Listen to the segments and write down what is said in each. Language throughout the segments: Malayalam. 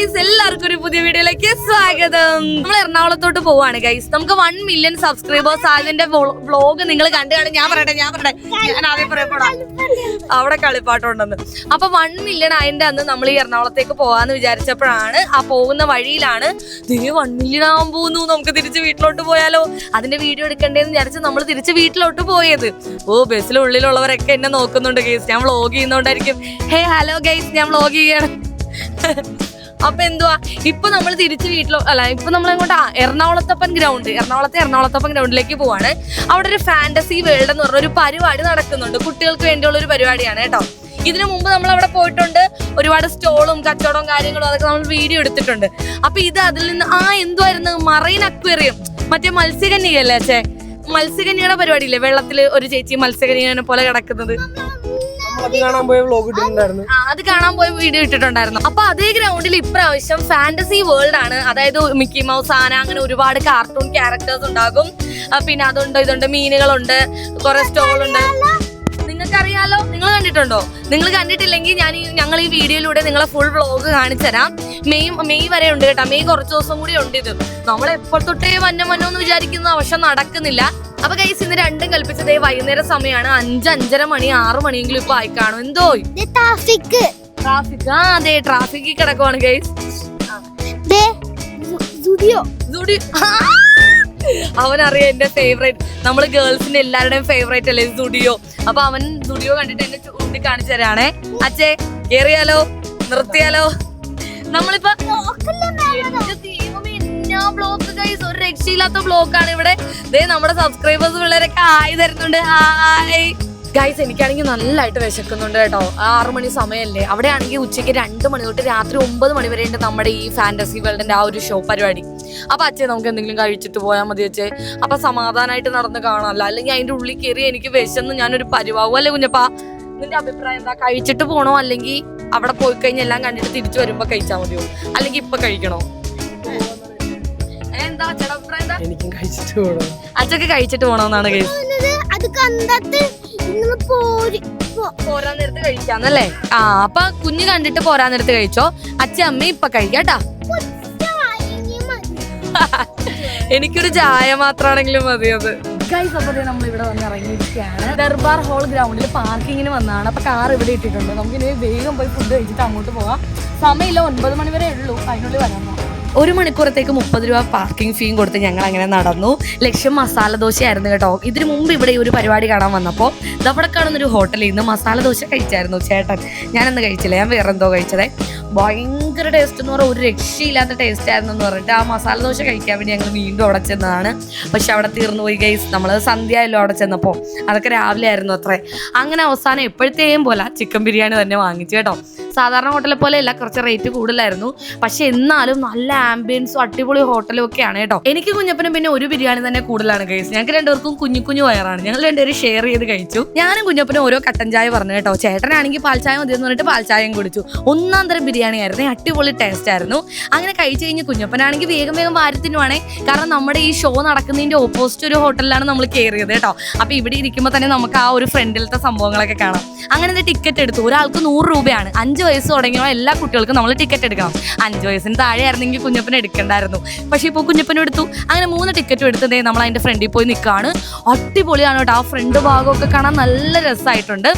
ഗൈസ് എല്ലാവർക്കും ഒരു പുതിയ വീഡിയോയിലേക്ക് സ്വാഗതം. നമ്മൾ എറണാകുളത്തോട്ട് പോവാണ് ഗൈസ് നമുക്ക് വൺ മില്യൺ സബ്സ്ക്രൈബേഴ്സ് ആയതിന്റെ വ്ളോഗ് നിങ്ങൾ കണ്ടു കാണും. ഞാൻ പറയട്ടെ ഞാൻ പറയട്ടെ. ഞാൻ ആദ്യം പറയപ്പെടാം അവിടെ കളിപ്പാട്ടുണ്ടെന്ന് അപ്പൊ വൺ മില്യൺ ആയതിന്റെ അന്ന് നമ്മൾ ഈ എറണാകുളത്തേക്ക് പോവാന്ന് വിചാരിച്ചപ്പോഴാണ് ആ പോകുന്ന വഴിയിലാണ് ദേ വൺ മില്യൺ ആവാൻ പോകുന്നു നമുക്ക് തിരിച്ച് വീട്ടിലോട്ട് പോയാലോ? അതിന്റെ വീഡിയോ എടുക്കണ്ടേന്ന് വിചാരിച്ച് നമ്മൾ തിരിച്ച് വീട്ടിലോട്ട് പോയത്. ഓ ബസ്സിലുള്ളിലുള്ളവരൊക്കെ എന്നെ നോക്കുന്നുണ്ട് ഗൈസ് ഞാൻ വ്ളോഗ് ചെയ്യുന്നോണ്ടായിരിക്കും. ഹേ ഹലോ ഗൈസ് ഞാൻ വ്ളോഗ് ചെയ്യണം അപ്പൊ എന്തുവാ? ഇപ്പൊ നമ്മൾ തിരിച്ച് വീട്ടിലോ അല്ല ഇപ്പൊ നമ്മൾ അങ്ങോട്ട് എറണാകുളത്തപ്പൻ ഗ്രൗണ്ട് എറണാകുളത്തെ എറണാകുളത്തപ്പൻ ഗ്രൗണ്ടിലേക്ക് പോവാണ്. അവിടെ ഒരു ഫാന്റസി വേൾഡ് എന്ന് പറഞ്ഞ ഒരു പരിപാടി നടക്കുന്നുണ്ട്. കുട്ടികൾക്ക് വേണ്ടിയുള്ള ഒരു പരിപാടിയാണ് കേട്ടോ. ഇതിനു മുമ്പ് നമ്മൾ അവിടെ പോയിട്ടുണ്ട്. ഒരുപാട് സ്റ്റോളും കച്ചവടവും കാര്യങ്ങളും അതൊക്കെ നമ്മൾ വീഡിയോ എടുത്തിട്ടുണ്ട്. അപ്പൊ ഇത് അതിൽ നിന്ന് ആ എന്തുവായിരുന്നു? Marine aquarium. മറ്റേ മത്സ്യകന്യകയല്ലേ അച്ഛേ? മത്സ്യകന്യയുടെ പരിപാടിയില്ലേ? വെള്ളത്തിൽ ഒരു ചേച്ചി മത്സ്യകന്യനെ പോലെ കിടക്കുന്നത്. കാണാൻ പോയ വ്ലോഗ് അത് കാണാൻ പോയ വീഡിയോ ഇട്ടിട്ടുണ്ടായിരുന്നു. അപ്പൊ അതേ ഗ്രൗണ്ടിൽ ഇപ്രാവശ്യം ഫാന്റസി വേൾഡ് ആണ്. അതായത് മിക്കി മൗസ് ആന അങ്ങനെ ഒരുപാട് കാർട്ടൂൺ ക്യാരക്ടേഴ്സ് ഉണ്ടാകും. പിന്നെ അതുണ്ട് ഇതുണ്ട് മീനുകളുണ്ട് കുറെ സ്റ്റോൾ ഉണ്ട്. നിങ്ങൾക്ക് അറിയാലോ നിങ്ങൾ കണ്ടിട്ടുണ്ടോ? നിങ്ങൾ കണ്ടിട്ടില്ലെങ്കിൽ ഞാൻ ഞങ്ങൾ ഈ വീഡിയോയിലൂടെ നിങ്ങളെ ഫുൾ വ്ളോഗ് കാണിച്ചുതരാം മെയ് മെയ് വരെ ഉണ്ട് കേട്ടോ. മെയ് കുറച്ച് ദിവസം കൂടി ഉണ്ട് ഇത്. നമ്മൾ എപ്പോൾ തൊട്ടേ വന്നം വന്നം എന്ന് വിചാരിക്കുന്ന പക്ഷെ നടക്കുന്നില്ല. അപ്പൊ കൈസ് ഇന്ന് രണ്ടും കൽപ്പിച്ചത് വൈകുന്നേരം സമയമാണ് അഞ്ച് അഞ്ചര മണി ആറ് മണിയെങ്കിലും ഇപ്പൊ ആയി കാണും. എന്തോ? ട്രാഫിക് ട്രാഫിക് ആ അതെ ട്രാഫിക്കിൽ കിടക്കുവാണ് ഗൈസ് അവനറിയ അവനറിയാം എന്റെ ഫേവറേറ്റ് നമ്മൾ ഗേൾസിന്റെ എല്ലാവരുടെയും ഫേവറേറ്റ് അല്ലേ സുഡിയോ അപ്പൊ അവൻ സുഡിയോ കണ്ടിട്ട് എന്നെ ചൂണ്ടി കാണിച്ചു തരാണേ. അച്ഛേ കേറിയാലോ? നിർത്തിയാലോ? നമ്മളിപ്പോ എന്നാ ബ്ലോക്ക് ഗൈസ് ഒരു രക്ഷയില്ലാത്ത ബ്ലോക്കാണ് ഇവിടെ. ദേ നമ്മുടെ സബ്സ്ക്രൈബേഴ്സ് പിള്ളേരൊക്കെ ആയി തരുന്നുണ്ട്. ഹായ് ഗൈസ് എനിക്കാണെങ്കിൽ നല്ലതായിട്ട് വിശക്കുന്നുണ്ട് കേട്ടോ. ആറു മണി സമയമല്ലേ അവിടെ ആണെങ്കിൽ ഉച്ചയ്ക്ക് രണ്ട് മണി തൊട്ട് രാത്രി ഒമ്പത് മണി വരെ ഉണ്ട് നമ്മുടെ ഈ ഫാന്റസി വേൾഡിന്റെ ആ ഒരു ഷോ പരിപാടി. അപ്പൊ അച്ഛൻ നമുക്ക് എന്തെങ്കിലും കഴിച്ചിട്ട് പോയാൽ മതി അച്ഛൻ അപ്പൊ സമാധാനമായിട്ട് നടന്ന് കാണാമല്ലോ. അല്ലെങ്കിൽ അതിന്റെ ഉള്ളിൽ കയറി എനിക്ക് വിശന്ന് ഞാനൊരു പരിവാവും. അല്ലേ കുഞ്ഞപ്പാ? നിന്റെ അഭിപ്രായം എന്താ? കഴിച്ചിട്ട് പോണോ? അല്ലെങ്കിൽ അവിടെ പോയി കഴിഞ്ഞ് എല്ലാം കണ്ടിട്ട് തിരിച്ചു വരുമ്പോ കഴിച്ചാൽ മതിയോ? അല്ലെങ്കിൽ ഇപ്പൊ കഴിക്കണോ? എന്താ എനിക്കും കഴിച്ചിട്ട് പോകണം അച്ഛക്ക് കഴിച്ചിട്ട് പോണോന്നാണ് കേസ്. അത് പോ- പോരാൻ നേരത്ത് കഴിക്കാന്നല്ലേ? ആ അപ്പൊ കുഞ്ഞ് കണ്ടിട്ട് പോരാൻ നേരത്ത് കഴിച്ചോ? അച്ഛൻ അമ്മ ഇപ്പൊ കഴിക്കാട്ടാ. എനിക്കൊരു ചായ മാത്രമാണെങ്കിലും മതി അത്. ഗൈസ് അപ്പോൾ നമ്മൾ ഇവിടെ വന്ന് ഇറങ്ങിയിരിക്കുകയാണ്. ദർബാർ ഹോൾ ഗ്രൗണ്ടിൽ പാർക്കിങ്ങിന് വന്നാണ്. അപ്പൊ കാർ ഇവിടെ ഇട്ടിട്ടുണ്ട്. നമുക്ക് ഇനി വേഗം പോയി ഫുഡ് കഴിച്ചിട്ട് അങ്ങോട്ട് പോവാം. സമയമില്ല ഒൻപത് മണി വരെ ഉള്ളൂ. അതിനുള്ളിൽ വരാൻ ഒരു മണിക്കൂറത്തേക്ക് മുപ്പത് രൂപ പാർക്കിംഗ് ഫീയും കൊടുത്ത് ഞങ്ങൾ അങ്ങനെ നടന്നു. ലക്ഷ്യം മസാല ദോശയായിരുന്നു കേട്ടോ. ഇതിനു മുമ്പ് ഇവിടെ ഒരു പരിപാടി കാണാൻ വന്നപ്പോൾ അവിടെ കാണുന്ന ഒരു ഹോട്ടലിൽ നിന്ന് മസാല ദോശ കഴിച്ചായിരുന്നു ചേട്ടൻ. ഞാനന്ന് കഴിച്ചില്ല ഞാൻ വേറെ എന്തോ കഴിച്ചതേ. ഭയങ്കര ടേസ്റ്റ് എന്ന് പറഞ്ഞാൽ ഒരു രക്ഷയില്ലാത്ത ടേസ്റ്റ് ആയിരുന്നു എന്ന് പറഞ്ഞിട്ട് ആ മസാല ദോശ കഴിക്കാൻ വേണ്ടി ഞങ്ങൾ വീണ്ടും അവിടെ ചെന്നതാണ്. പക്ഷെ അവിടെ തീർന്നു പോയി ഗൈസ് നമ്മൾ സന്ധ്യയല്ലോ അവിടെ ചെന്നപ്പോൾ അതൊക്കെ രാവിലെ ആയിരുന്നു അത്രേ. അങ്ങനെ അവസാനം എപ്പോഴത്തെയും പോലെ ചിക്കൻ ബിരിയാണി തന്നെ വാങ്ങിച്ചു കേട്ടോ. സാധാരണ ഹോട്ടലെ പോലെ അല്ല കുറച്ച് റേറ്റ് കൂടുതലായിരുന്നു. പക്ഷെ എന്നാലും നല്ല ആംബിയൻസും അടിപൊളി ഹോട്ടലും ഒക്കെയാണ് കേട്ടോ. എനിക്ക് കുഞ്ഞപ്പനും പിന്നെ ഒരു ബിരിയാണി തന്നെ കൂടുതലാണ് കഴിച്ചത് ഞങ്ങൾക്ക് രണ്ടുപേർക്കും കുഞ്ഞു കുഞ്ഞു വയറാണ്. ഞങ്ങൾ രണ്ടുപേരും ഷെയർ ചെയ്ത് കഴിച്ചു. ഞാനും കുഞ്ഞപ്പനും ഓരോ കട്ടൻ ചായ പറഞ്ഞു കേട്ടോ. ചേട്ടനാണെങ്കിൽ പാൽ ചായ മതി എന്ന് പറഞ്ഞിട്ട് പാൽ ചായയും കുടിച്ചു. ഒന്നാം തരം ബിരിയാണി ആയിരുന്നു. അടിപൊളി ടേസ്റ്റ് ആയിരുന്നു. അങ്ങനെ കഴിച്ചു കഴിഞ്ഞ് കുഞ്ഞപ്പനാണെങ്കിൽ വേഗം വേഗം വാരത്തിനുവാണേ കാരണം നമ്മുടെ ഈ ഷോ നടക്കുന്നതിന്റെ ഓപ്പോസിറ്റ് ഒരു ഹോട്ടലിലാണ് നമ്മൾ കയറിയത് കേട്ടോ. അപ്പൊ ഇവിടെ ഇരിക്കുമ്പോൾ തന്നെ നമുക്ക് ആ ഒരു ഫ്രണ്ടിലത്തെ സംഭവങ്ങളൊക്കെ കാണാം. അങ്ങനെ ടിക്കറ്റ് എടുത്തു. ഒരാൾക്ക് നൂറ് രൂപയാണ്. അഞ്ച് വയസ്സ് തുടങ്ങിയ എല്ലാ കുട്ടികൾക്കും നമ്മൾ ടിക്കറ്റ് എടുക്കണം. അഞ്ച് വയസ്സിന് താഴെ ആയിരുന്നെങ്കിൽ കുഞ്ഞപ്പൻ എടുക്കണ്ടായിരുന്നു. പക്ഷെ ഇപ്പോൾ കുഞ്ഞപ്പനും എടുത്തു. അങ്ങനെ മൂന്ന് ടിക്കറ്റും എടുത്തതേ നമ്മൾ അതിന്റെ ഫ്രണ്ടിൽ പോയി നിൽക്കുകയാണ്. അടിപൊളിയാണ് കേട്ടോ. ആ ഫ്രണ്ട് ഭാഗമൊക്കെ കാണാൻ നല്ല രസമായിട്ടുണ്ട്.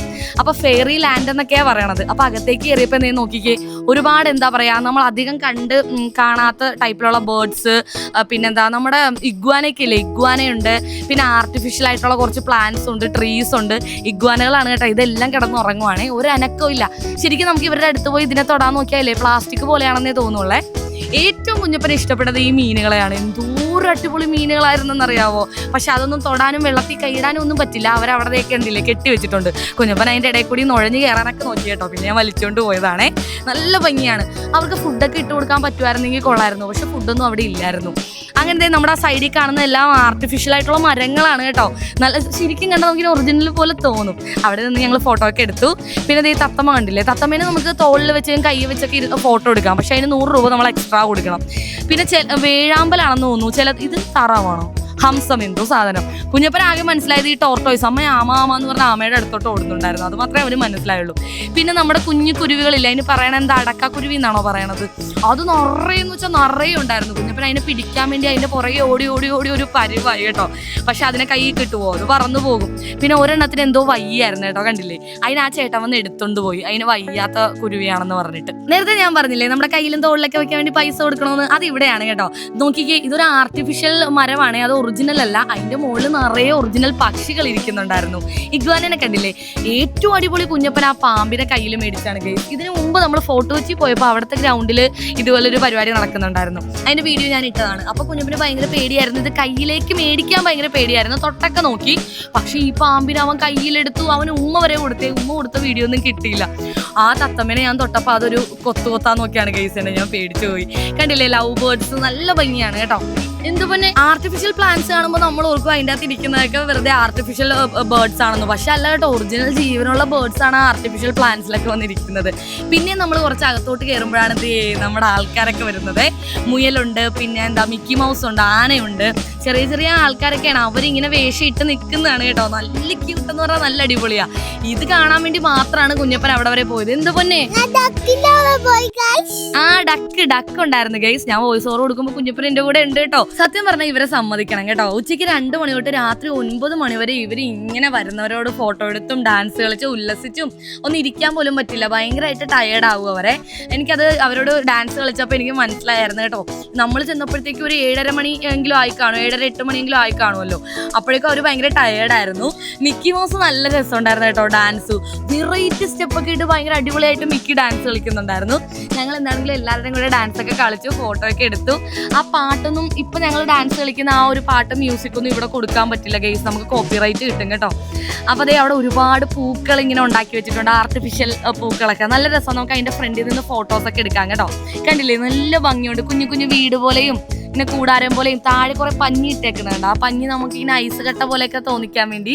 അപ്പോൾ ഫെയറി ലാൻഡ് എന്നൊക്കെയാണ് പറയണത്. അപ്പോൾ അകത്തേക്ക് കയറിയപ്പോൾ എന്തേ നോക്കിക്കേ? ഒരുപാട് എന്താ പറയുക നമ്മൾ അധികം കണ്ട് കാണാത്ത ടൈപ്പിലുള്ള ബേർഡ്സ് പിന്നെന്താ നമ്മുടെ ഇഗ്വാനയൊക്കെ ഇല്ലേ ഇഗ്വാനയുണ്ട്. പിന്നെ ആർട്ടിഫിഷ്യൽ ആയിട്ടുള്ള കുറച്ച് പ്ലാന്റ്സ് ഉണ്ട് ട്രീസ് ഉണ്ട്. ഇഗ്വാനകളാണ് കേട്ടോ. ഇതെല്ലാം കിടന്ന് ഉറങ്ങുവാണേ ഒരു അനക്കവും ഇല്ല. ശരിക്കും നമുക്ക് ഇവരുടെ അടുത്ത് പോയി ഇതിനെ തൊടാൻ നോക്കിയാലേ പ്ലാസ്റ്റിക് പോലെയാണെന്നേ തോന്നുള്ളേ. ഏറ്റവും കുഞ്ഞപ്പനെ ഇഷ്ടപ്പെട്ടത് ഈ മീനുകളെയാണ്. എന്തോരം അടിപൊളി മീനുകളായിരുന്നെന്നറിയാവോ? പക്ഷെ അതൊന്നും തൊടാനും വെള്ളത്തിൽ കൈയിടാനും ഒന്നും പറ്റില്ല. അവരവിടെയൊക്കെ ഉണ്ടില്ലേ കെട്ടി വെച്ചിട്ടുണ്ട്. കുഞ്ഞപ്പൻ അതിന്റെ ഇടയിൽ കൂടി നുഴഞ്ഞു കയറാനൊക്കെ നോക്കി കേട്ടോ. പിന്നെ ഞാൻ വലിച്ചുകൊണ്ട് പോയതാണേ. നല്ല ഭംഗിയാണ്. അവർക്ക് ഫുഡൊക്കെ ഇട്ട് കൊടുക്കാൻ പറ്റുമായിരുന്നെങ്കിൽ കൊള്ളായിരുന്നു. പക്ഷെ ഫുഡൊന്നും അവിടെ ഇല്ലായിരുന്നു. അങ്ങനെ ദേ നമ്മുടെ ആ സൈഡിൽ കാണുന്ന എല്ലാം ആർട്ടിഫിഷ്യൽ ആയിട്ടുള്ള മരങ്ങളാണ് കേട്ടോ. നല്ല ശരിക്കും കണ്ടാൽ നമുക്ക് ഒറിജിനൽ പോലെ തോന്നും. അവിടെ നിന്ന് ഞങ്ങൾ ഫോട്ടോ ഒക്കെ എടുത്തു. പിന്നെ ഈ തത്തമ്മ കണ്ടില്ലേ? തത്തമ്മേനെ നമുക്ക് തോളിൽ വെച്ച് കൈ വെച്ചൊക്കെ ഇരുന്ന് ഫോട്ടോ എടുക്കാം. പക്ഷെ അതിന് നൂറ് രൂപ നമ്മൾ എക്സ്ട്രാ കൊടുക്കണം. പിന്നെ വേഴാമ്പലാണെന്ന് തോന്നുന്നു. ചില ഇത് താറാവാണോ? ഹംസം എന്തോ സാധനം. കുഞ്ഞപ്പൻ ആകെ മനസ്സിലായത് ഈ ടോർട്ടോയ്സ് അമ്മ ആമ ആമ എന്ന് പറഞ്ഞ ആമയുടെ അടുത്തോട്ട് ഓടുന്നുണ്ടായിരുന്നു. അത് മാത്രമേ അവന് മനസ്സിലായുള്ളൂ. പിന്നെ നമ്മുടെ കുഞ്ഞു കുരുവികളില്ല അതിന് പറയണ എന്താ അടക്കാക്കുരുവി എന്നാണോ പറയണത്? അത് നിറയെന്ന് വെച്ചാൽ നിറയെ ഉണ്ടായിരുന്നു. കുഞ്ഞപ്പൻ അതിനെ പിടിക്കാൻ വേണ്ടി അതിന്റെ പുറകെ ഓടി ഓടി ഓടി ഒരു പരിവായി കേട്ടോ. പക്ഷെ അതിനെ കൈ കിട്ടുമോ അത് പറന്നു പോകും. പിന്നെ ഒരെണ്ണത്തിന് എന്തോ വയ്യായിരുന്നു കേട്ടോ കണ്ടില്ലേ? അതിന് ആ ചേട്ടൻ വന്ന് എടുത്തുകൊണ്ട് പോയി. അതിന് വയ്യാത്ത കുരുവിയാണെന്ന് പറഞ്ഞിട്ട്. നേരത്തെ ഞാൻ പറഞ്ഞില്ലേ നമ്മുടെ കയ്യിലും തോളിലൊക്കെ വെക്കാൻ വേണ്ടി പൈസ കൊടുക്കണമെന്ന് അത് ഇവിടെയാണ് കേട്ടോ. നോക്കിക്കേ ഇതൊരു ആർട്ടിഫിഷ്യൽ മരമാണ് അത് ഒറിജിനൽ അല്ല അതിന്റെ മുകളിൽ നിറയെ ഒറിജിനൽ പക്ഷികൾ ഇരിക്കുന്നുണ്ടായിരുന്നു. ഇഗ്വാനെ കണ്ടില്ലേ? ഏറ്റവും അടിപൊളി കുഞ്ഞപ്പൻ ആ പാമ്പിനെ കയ്യിൽ മേടിച്ചാണ് ഗൈസ് ഇതിനു മുമ്പ് നമ്മൾ ഫോട്ടോ വെച്ച് പോയപ്പോൾ അവിടുത്തെ ഗ്രൗണ്ടിൽ ഇതുപോലെ ഒരു പരിപാടി നടക്കുന്നുണ്ടായിരുന്നു. അതിന്റെ വീഡിയോ ഞാൻ ഇട്ടതാണ്. അപ്പോൾ കുഞ്ഞപ്പന് ഭയങ്കര പേടിയായിരുന്നു. ഇത് കയ്യിലേക്ക് മേടിക്കാൻ ഭയങ്കര പേടിയായിരുന്നു. തൊട്ടൊക്കെ നോക്കി. പക്ഷേ ഈ പാമ്പിനെ അവൻ കയ്യിലെടുത്തു. അവന് ഉമ്മ വരെ കൊടുത്തേ. ഉമ്മ കൊടുത്ത വീഡിയോ ഒന്നും കിട്ടിയില്ല. ആ തത്തമ്മനെ ഞാൻ തൊട്ടപ്പോൾ അതൊരു കൊത്തു കൊത്താൻ നോക്കിയാണ് ഗൈസ് ഞാൻ പേടിച്ചു പോയി. കണ്ടില്ലേ? ലവ് ബേർഡ്സ് നല്ല ഭംഗിയാണ് കേട്ടോ. എന്തു പിന്നെ? ആർട്ടിഫിഷ്യൽ പ്ലാന്റ്സ് കാണുമ്പോൾ നമ്മൾ ഓർക്കും അതിന്റെ അകത്ത് ഇരിക്കുന്നതൊക്കെ വെറുതെ ആർട്ടിഫിഷ്യൽ ബേർഡ്സ് ആണെന്ന്. പക്ഷെ അല്ല കേട്ടോ ഒറിജിനൽ ജീവനുള്ള ബേർഡ്സ് ആണ് ആർട്ടിഫിഷ്യൽ പ്ലാന്റ്സിലൊക്കെ വന്നിരിക്കുന്നത്. പിന്നെ നമ്മൾ കുറച്ച് അകത്തോട്ട് കയറുമ്പോഴാണ് നമ്മുടെ ആൾക്കാരൊക്കെ വരുന്നത്. മുയലുണ്ട് പിന്നെ എന്താ മിക്കി മൗസ് ഉണ്ട് ആനയുണ്ട്. ചെറിയ ചെറിയ ആൾക്കാരൊക്കെയാണ്. അവരിങ്ങനെ വേഷം ഇട്ട് നിൽക്കുന്നതാണ് കേട്ടോ. നല്ല ക്യൂട്ട് എന്ന് പറഞ്ഞാൽ നല്ല അടിപൊളിയാ. ഇത് കാണാൻ വേണ്ടി മാത്രമാണ് കുഞ്ഞപ്പൻ അവിടെ വരെ പോയത്. എന്ത് പൊന്നെ? ആ ഡക്ക് ഡക്ക് ഉണ്ടായിരുന്നു ഗൈസ് ഞാൻ വോയിസ് ഓവർ കൊടുക്കുമ്പോൾ കുഞ്ഞപ്പൻ എന്റെ കൂടെ ഉണ്ട് കേട്ടോ. സത്യം പറഞ്ഞാൽ ഇവരെ സമ്മതിക്കണം കേട്ടോ. ഉച്ചയ്ക്ക് രണ്ട് മണി തൊട്ട് രാത്രി ഒൻപത് മണി വരെ ഇവർ ഇങ്ങനെ വരുന്നവരോട് ഫോട്ടോ എടുത്തും ഡാൻസ് കളിച്ചും ഉല്ലസിച്ചും ഒന്നും ഇരിക്കാൻ പോലും പറ്റില്ല. ഭയങ്കരമായിട്ട് ടയേർഡ് ആവും അവരെ. എനിക്കത് അവരോട് ഡാൻസ് കളിച്ചപ്പോൾ എനിക്ക് മനസ്സിലായിരുന്നു കേട്ടോ. നമ്മൾ ചെന്നപ്പോഴത്തേക്ക് ഒരു ഏഴര മണി എങ്കിലും ആയി കാണും. ഏഴര എട്ട് മണിയെങ്കിലും ആയി കാണുമല്ലോ. അപ്പോഴേക്കും അവർ ഭയങ്കര ടയേർഡായിരുന്നു മിക്കി മൗസ് നല്ല രസമുണ്ടായിരുന്നു കേട്ടോ ഡാൻസ് വെറൈറ്റി സ്റ്റെപ്പൊക്കെ ഇട്ട് ഭയങ്കര അടിപൊളിയായിട്ട് മിക്കി ഡാൻസ് കളിക്കുന്നുണ്ടായിരുന്നു. ഞങ്ങൾ എന്താണെങ്കിലും എല്ലാവരുടെയും കൂടെ ഡാൻസ് ഒക്കെ കളിച്ചു ഫോട്ടോ ഒക്കെ എടുത്തു. ആ പാട്ടൊന്നും ഇപ്പൊ ഞങ്ങൾ ഡാൻസ് കളിക്കുന്ന ആ ഒരു പാട്ട് മ്യൂസിക്കൊന്നും ഇവിടെ കൊടുക്കാൻ പറ്റില്ല ഗെയ്സ് നമുക്ക് കോപ്പിറൈറ്റ് കിട്ടും കേട്ടോ. അപ്പോൾ അതേ അവിടെ ഒരുപാട് പൂക്കൾ ഇങ്ങനെ ഉണ്ടാക്കി വെച്ചിട്ടുണ്ട് ആർട്ടിഫിഷ്യൽ പൂക്കളൊക്കെ. നല്ല രസം. നമുക്ക് അതിന്റെ ഫ്രണ്ടിൽ നിന്ന് ഫോട്ടോസ് ഒക്കെ എടുക്കാം കേട്ടോ. കണ്ടില്ലേ? നല്ല ഭംഗിയുണ്ട്. കുഞ്ഞു കുഞ്ഞു വീട് പോലെയും പിന്നെ കൂടാരം പോലെയും താഴെ കുറെ പഞ്ഞി ഇട്ടേക്കുന്നുണ്ട്. ആ പഞ്ഞി നമുക്ക് ഇങ്ങനെ ഐസ് കട്ട പോലെയൊക്കെ തോന്നിക്കാൻ വേണ്ടി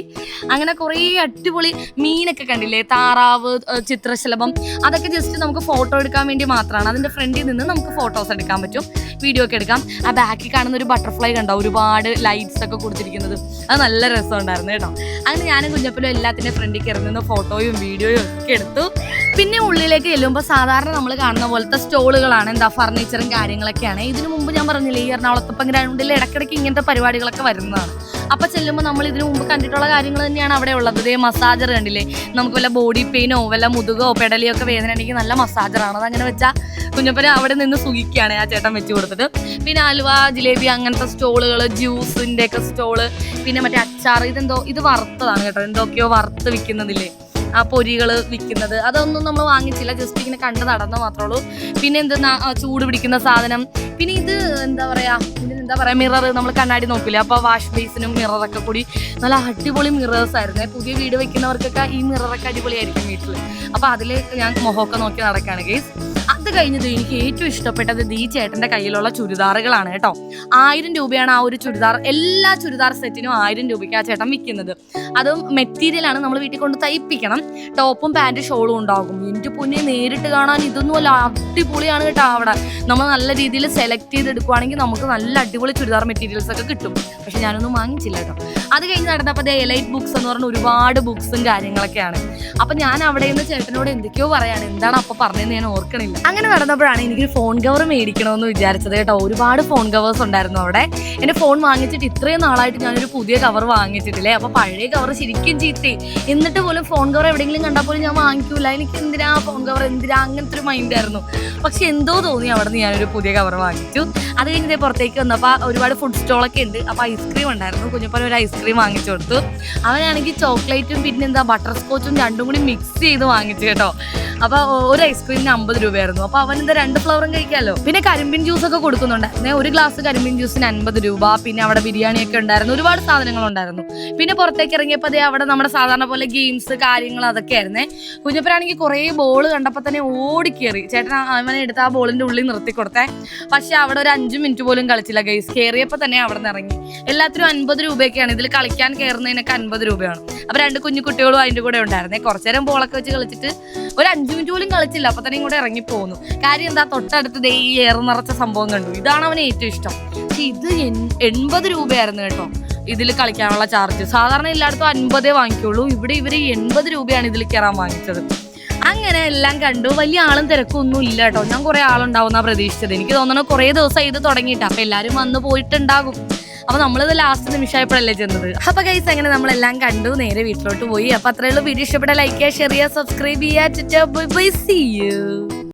അങ്ങനെ കുറേ അടിപൊളി മീനൊക്കെ കണ്ടില്ലേ? താറാവ് ചിത്രശലഭം. അതൊക്കെ ജസ്റ്റ് നമുക്ക് ഫോട്ടോ എടുക്കാൻ വേണ്ടി മാത്രമാണ്. അതിന്റെ ഫ്രണ്ടിൽ നിന്ന് നമുക്ക് ഫോട്ടോസ് എടുക്കാൻ പറ്റും. വീഡിയോ ഒക്കെ എടുക്കാം. ആ ബാക്കിൽ കാണുന്ന ഒരു ബട്ടർഫ്ലൈ കണ്ടോ? ഒരുപാട് ലൈറ്റ്സ് ഒക്കെ കൊടുത്തിരിക്കുന്നത്. അത് നല്ല രസമുണ്ടായിരുന്നു കേട്ടോ. അങ്ങനെ ഞാനും കുഞ്ഞപ്പനും എല്ലാത്തിന്റെ ഫ്രണ്ടിൽ കയറി നിന്ന് ഫോട്ടോയും വീഡിയോയും ഒക്കെ എടുത്തു. പിന്നെ ഉള്ളിലേക്ക് ചെല്ലുമ്പോൾ സാധാരണ നമ്മൾ കാണുന്ന പോലത്തെ സ്റ്റോളുകളാണ് എന്താ ഫർണിച്ചറും കാര്യങ്ങളൊക്കെയാണ്. ഇതിനു മുമ്പ് ഞാൻ പറഞ്ഞില്ലേ ഈ എറണാകുളത്തപ്പം ഗ്രൗണ്ടിൽ ഇടയ്ക്കിടയ്ക്ക് ഇങ്ങനത്തെ പരിപാടികളൊക്കെ വരുന്നതാണ്. അപ്പൊ ചെല്ലുമ്പോൾ നമ്മൾ ഇതിനു മുമ്പ് കണ്ടിട്ടുള്ള കാര്യങ്ങൾ തന്നെയാണ് അവിടെ ഉള്ളത്. ഇതേ മസാജർ കണ്ടില്ലേ? നമുക്ക് വല്ല ബോഡി പെയിനോ വല്ല മുതുകോ പെടലിയോ ഒക്കെ വേദന ഉണ്ടെങ്കിൽ നല്ല മസാജറാണ് അതങ്ങനെ വെച്ചാൽ കുഞ്ഞപ്പനെ അവിടെ നിന്ന് സുഖിക്കുകയാണ് ആ ചേട്ടൻ വെച്ച് കൊടുത്തിട്ട്. പിന്നെ അലുവ ജിലേബി അങ്ങനത്തെ സ്റ്റോളുകൾ ജ്യൂസിന്റെ ഒക്കെ സ്റ്റോൾ പിന്നെ മറ്റേ അച്ചാർ ഇതെന്തോ ഇത് വറുത്തതാണ് കേട്ടോ. എന്തൊക്കെയോ വറുത്ത് വിൽക്കുന്നതില്ലേ? ആ പൊരികൾ വിൽക്കുന്നത്. അതൊന്നും നമ്മൾ വാങ്ങിച്ചില്ല ജസ്റ്റ് ഇങ്ങനെ കണ്ട് നടന്നു മാത്രമേ ഉള്ളൂ പിന്നെ എന്തെന്നാ ചൂട് പിടിക്കുന്ന സാധനം. പിന്നെ ഇത് എന്താ പറയാ ഇതിന് എന്താ പറയാ മിറർ നമ്മൾ കണ്ണാടി നോക്കില്ല അപ്പോൾ വാഷ് ബേസിനും മിററൊക്കെ കൂടി നല്ല അടിപൊളി മിറേഴ്സ് ആയിരുന്നു. പുതിയ വീട് വെക്കുന്നവർക്കൊക്കെ ഈ മിററൊക്കെ അടിപൊളിയായിരിക്കും വീട്ടിൽ അപ്പോൾ അതിൽ ഞാൻ മുഖമൊക്കെ നോക്കി നടക്കുകയാണ് ഗേസ് അത് കഴിഞ്ഞത് എനിക്ക് ഏറ്റവും ഇഷ്ടപ്പെട്ടത് ദീ ചേട്ടന്റെ കയ്യിലുള്ള ചുരിദാറുകളാണ് കേട്ടോ. ആയിരം രൂപയാണ് ആ ഒരു ചുരിദാർ. എല്ലാ ചുരിദാർ സെറ്റിനും ആയിരം രൂപയ്ക്ക് ആ ചേട്ടൻ വിൽക്കുന്നത്. അതും മെറ്റീരിയലാണ് നമ്മൾ വീട്ടിൽ കൊണ്ട് തയ്പ്പിക്കണം. ടോപ്പും പാന്റ് ഷോളും ഉണ്ടാകും. എന്റെ പൊന്നെ നേരിട്ട് കാണാൻ ഇതൊന്നും അല്ല. അടിപൊളിയാണ് കേട്ടോ അവിടെ. നമ്മൾ നല്ല രീതിയിൽ സെലക്ട് ചെയ്തെടുക്കുവാണെങ്കിൽ നമുക്ക് നല്ല അടിപൊളി ചുരിദാർ മെറ്റീരിയൽസ് ഒക്കെ കിട്ടും. പക്ഷെ ഞാനൊന്നും വാങ്ങിച്ചില്ല കേട്ടോ. അത് കഴിഞ്ഞ് നടന്നപ്പോൾ എലൈറ്റ് ബുക്സ് എന്ന് പറഞ്ഞ ഒരുപാട് ബുക്സും കാര്യങ്ങളൊക്കെയാണ്. അപ്പൊ ഞാൻ അവിടെ നിന്ന് ചേട്ടനോട് എന്തൊക്കെയോ പറയാണ്. എന്താണ് അപ്പൊ പറഞ്ഞതെന്ന് ഞാൻ ഓർക്കണില്ല. അങ്ങനെ നടന്നപ്പോഴാണ് എനിക്കൊരു ഫോൺ കവർ മേടിക്കണമെന്ന് വിചാരിച്ചത് കേട്ടോ. ഒരുപാട് ഫോൺ കവേഴ്സ് ഉണ്ടായിരുന്നു അവിടെ. എന്റെ ഫോൺ വാങ്ങിച്ചിട്ട് ഇത്രയും നാളായിട്ട് ഞാനൊരു പുതിയ കവർ വാങ്ങിച്ചിട്ടില്ലേ? അപ്പോൾ പഴയ കവർ ശരിക്കും ചീത്തി. എന്നിട്ട് പോലും ഫോൺ കവർ എവിടെയെങ്കിലും കണ്ടാൽ പോലും ഞാൻ വാങ്ങിക്കൂല. എനിക്ക് എന്തിനാ ഫോൺ കവർ എന്തിനാ? അങ്ങനത്തെ ഒരു മൈൻഡ് ആയിരുന്നു. പക്ഷെ എന്തോ തോന്നി അവിടെ നിന്ന് ഞാനൊരു പുതിയ കവർ വാങ്ങിച്ചു. അത് കഴിഞ്ഞ് പുറത്തേക്ക് വന്നപ്പോൾ ഒരുപാട് ഫുഡ് സ്റ്റോളൊക്കെ ഉണ്ട്. അപ്പോൾ ഐസ്ക്രീം ഉണ്ടായിരുന്നു. കുഞ്ഞപ്പൻ ഒരു ഐസ്ക്രീം വാങ്ങിച്ചു കൊടുത്തു. അവനാണെങ്കിൽ ചോക്ലേറ്റും പിന്നെ എന്താ ബട്ടർ സ്കോച്ചും രണ്ടും കൂടി മിക്സ് ചെയ്ത് വാങ്ങിച്ചു കേട്ടോ. അപ്പോൾ ഒരു ഐസ്ക്രീമിന് അമ്പത് രൂപയായിരുന്നു. അപ്പോൾ അവൻ എന്താ രണ്ട് ഫ്ലവറും കഴിക്കാമല്ലോ പിന്നെ കരിമ്പിൻ ജ്യൂസ് ഒക്കെ കൊടുക്കുന്നുണ്ട്. ഒരു ഗ്ലാസ് കരിമ്പിൻ ജ്യൂസിന് അൻപത് രൂപ. പിന്നെ അവിടെ ബിരിയാണി ഒക്കെ ഉണ്ടായിരുന്നു. ഒരുപാട് സാധനങ്ങൾ ഉണ്ടായിരുന്നു പിന്നെ പുറത്തേക്ക് ഇറങ്ങിയപ്പോൾ അതേ അവിടെ നമ്മുടെ സാധാരണ പോലെ ഗെയിംസ് കാര്യങ്ങൾ അതൊക്കെ ആയിരുന്നേ. കുഞ്ഞപ്പനാണെങ്കിൽ കുറേ ബോൾ കണ്ടപ്പോൾ തന്നെ ഓടിക്കേറി ചേട്ടൻ അവനെ എടുത്ത് ആ ബോളിന്റെ ഉള്ളിൽ നിർത്തി കൊടുത്തേ. പക്ഷെ അവിടെ ഒരു അഞ്ച് മിനിറ്റ് പോലും കളിച്ചില്ല ഗെയ്സ് കയറിയപ്പോൾ തന്നെ അവിടെ നിന്ന് ഇറങ്ങി. എല്ലാത്തിനും അൻപത് രൂപയൊക്കെയാണ്. ഇതിൽ കളിക്കാൻ കയറുന്നതിനൊക്കെ അൻപത് രൂപയാണ്. അപ്പോൾ രണ്ട് കുഞ്ഞു കുട്ടികളും അതിന്റെ കൂടെ ഉണ്ടായിരുന്നേ. കുറച്ചു നേരം ബോളൊക്കെ വെച്ച് കളിച്ചിട്ട് ഒരു അഞ്ച് മിനിറ്റ് പോലും കളിച്ചില്ല. അപ്പോൾ തന്നെ ഇങ്ങോട്ട് ഇറങ്ങി പോകുന്നു കാര്യം എന്താ തൊട്ടടുത്ത് ദേ ഈ ഏറെ നിറച്ച സംഭവം കണ്ടു. ഇതാണ് അവന് ഏറ്റവും ഇഷ്ടം. പക്ഷെ ഇത് എൺ- എൺപത് രൂപയായിരുന്നു കേട്ടോ ഇതിൽ കളിക്കാനുള്ള ചാർജ് സാധാരണ എല്ലായിടത്തും അൻപതേ വാങ്ങിക്കുള്ളൂ. ഇവിടെ ഇവർ എൺപത് രൂപയാണ് ഇതിൽ കയറാൻ വാങ്ങിച്ചത്. അങ്ങനെ എല്ലാം കണ്ടു. വലിയ ആളും തിരക്കും ഒന്നും ഇല്ല കേട്ടോ. ഞാൻ കുറെ ആളുണ്ടാവുന്ന പ്രതീക്ഷിച്ചത്. എനിക്ക് തോന്നുന്നു കുറേ ദിവസം ഇത് തുടങ്ങിയിട്ട്. അപ്പൊ എല്ലാരും വന്ന് പോയിട്ടുണ്ടാകും. അപ്പൊ നമ്മളിത് ലാസ്റ്റ് നിമിഷമായപ്പോഴല്ലേ ചെന്നത്. അപ്പോൾ കൈസ് അങ്ങനെ നമ്മളെല്ലാം കണ്ടു. നേരെ വീട്ടിലോട്ട് പോയി. അപ്പൊ അത്രയുള്ള വീഡിയോ ഇഷ്ടപ്പെട്ട ലൈക്ക് ചെയ്യുക ഷെയർ ചെയ്യുക സബ്സ്ക്രൈബ് ചെയ്യുക. Bye see you